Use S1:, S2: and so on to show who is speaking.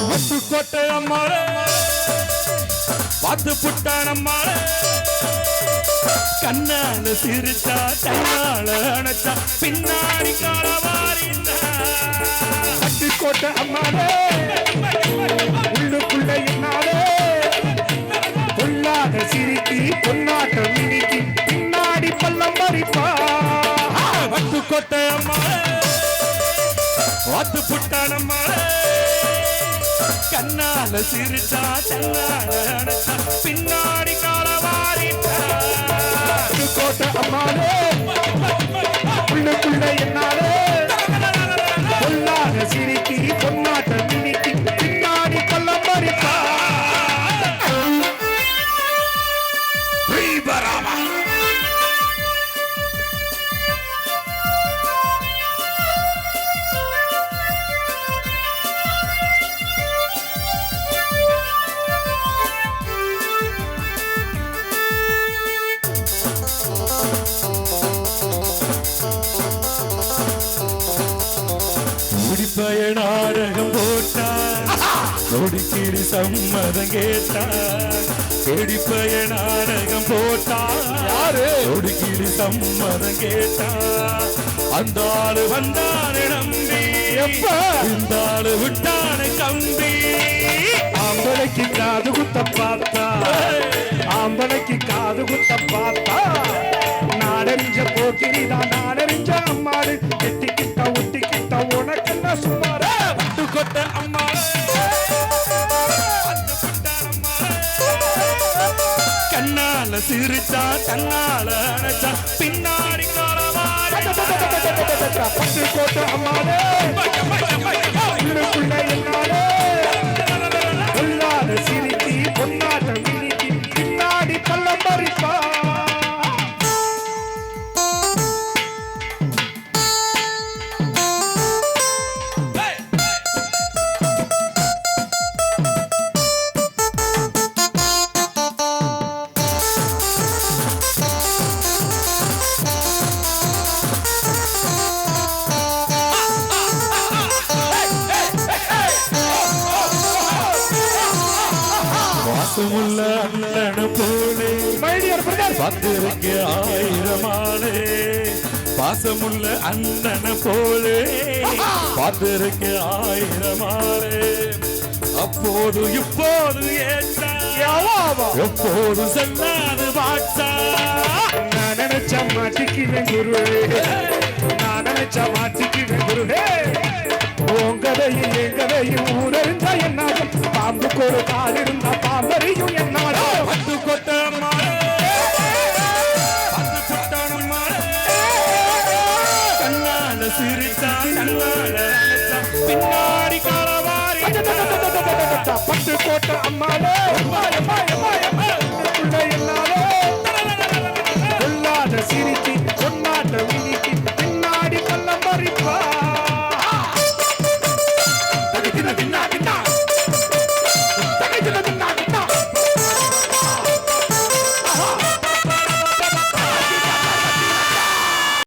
S1: பட்டுக்கோட்டை அம்மாளே பார்த்து புட்டான் அம்மாளே கண்ணால சிரிச்சா தன்னால அணைச்சா பின்னாடி காலவாரிந்தா
S2: பட்டுக்கோட்டை அம்மாளே. பொல்லாத சிரிக்கி பொன்னாட்டம் மினிக்கி பின்னாடி பள்ளம் பறிப்பா.
S1: பட்டுக்கோட்டை அம்மாளே பார்த்து புட்டான் அம்மாளே கண்ணால சிரிச்சா தன்னால பின்னாடி காலவாரிந்தா
S2: கோட்டை அம்மாளே
S1: நாடகம் போட்டான் நொடிக்கிடி சம்மதம் கேட்டான் குடிப்பய நாடகம் போட்டான்
S2: யாரு?
S1: நொடிக்கிடி சம்மதம் கேட்டான் அந்த ஆளு வந்தானு நம்பி? இந்த ஆளு விட்டானு கம்பி.
S2: ஆம்பளைக்கு காது குத்த பார்த்தா. ஆம்பளைக்கு காது குத்த பார்த்தா. நாடறிஞ்ச போக்கிரிதான் நாடறிஞ்ச அம்மாடு.
S1: சிரிச்சா தன்னால நினைச்சா பின்னாடி காலமா
S2: பட்டு கோட்டை
S1: வாசமுள்ள அண்ணனு போலே. பத்திரிக்கு ஆயிரமானே பாசமுள்ள அண்ணன போலே. பத்திரிக்கு ஆயிரமானே அப்போது இப்போது எப்போது செல்லாது பாட்டா
S2: நான் நினைச்ச மாட்டிக்குவேன் குருவே. நான் நினைச்ச மாட்டிக்குவேன் கதையும் ஊரறிஞ்சா என்னாகும்? பாம்புக்கு ஒரு கால் இருந்தா பாம்பறியும் என்னாலும்
S1: கண்ணால கண்ணால பின்னாடி காலவாரி
S2: பட்டு கோட்டை அம்மாலே.